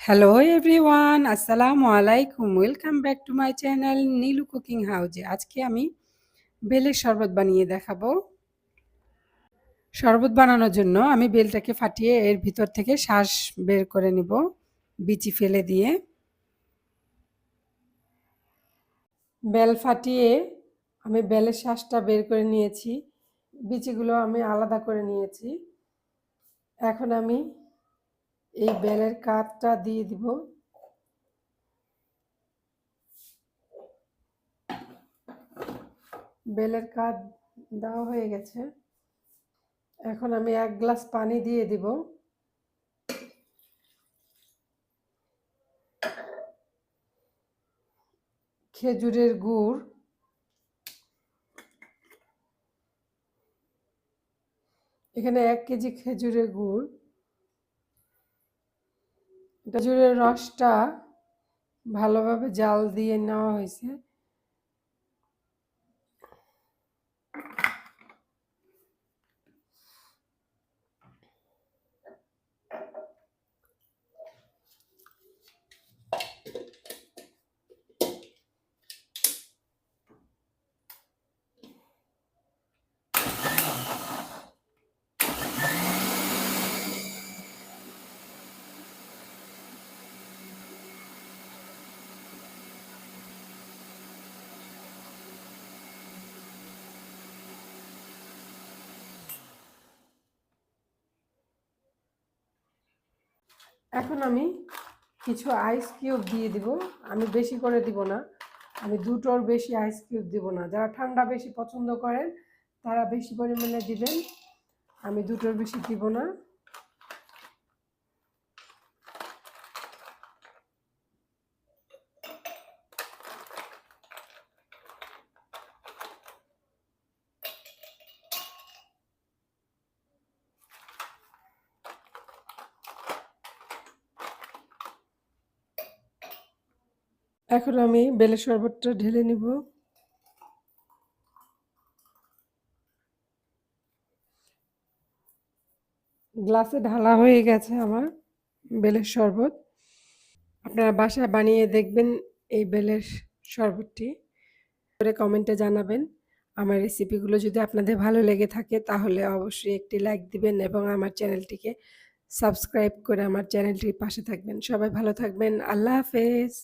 Hello everyone আসসালামু আলাইকুম welcome back to my channel Nilu cooking হাউজে আজকে আমি বেলের শরবত বানিয়ে দেখাবো। শরবত বানানোর জন্য আমি বেলটাকে ফাটিয়ে এর ভিতর থেকে শ্বাস বের করে নিব, বিচি ফেলে দিয়ে। বেল ফাটিয়ে আমি বেলের শ্বাসটা বের করে নিয়েছি। বিচিগুলো আমি আলাদা করে নিয়েছি। এখন আমি এই বেলের কাঠটা দিয়ে দিব। বেলের কাঠ দেওয়া হয়ে গেছে। এখন আমি এক গ্লাস পানি দিয়ে দিব। খেজুরের গুড়। এখানে এক কেজি খেজুরের গুড়। খেজুরের রসটা ভালোভাবে জাল দিয়ে নেওয়া হয়েছে। এখন আমি কিছু আইস কিউব দিয়ে দিব। আমি বেশি করে দিব না। আমি দুটোর বেশি আইস কিউব দিব না। যারা ঠান্ডা বেশি পছন্দ করেন, তারা বেশি পরিমাণে দিবেন। আমি দুটোর বেশি দিব না। এখন আমি বেলের শরবতটা ঢেলে নিব। গ্লাসে ঢালা হয়ে গেছে আমার বেলের শরবত। আপনারা বাসায় বানিয়ে দেখবেন এই বেলের শরবতটি। করে কমেন্টে জানাবেন আমার রেসিপিগুলো যদি আপনাদের ভালো লেগে থাকে তাহলে অবশ্যই একটি লাইক দিবেন এবং আমার চ্যানেলটিকে সাবস্ক্রাইব করে আমার চ্যানেলটির পাশে থাকবেন। সবাই ভালো থাকবেন। আল্লাহ হাফেজ।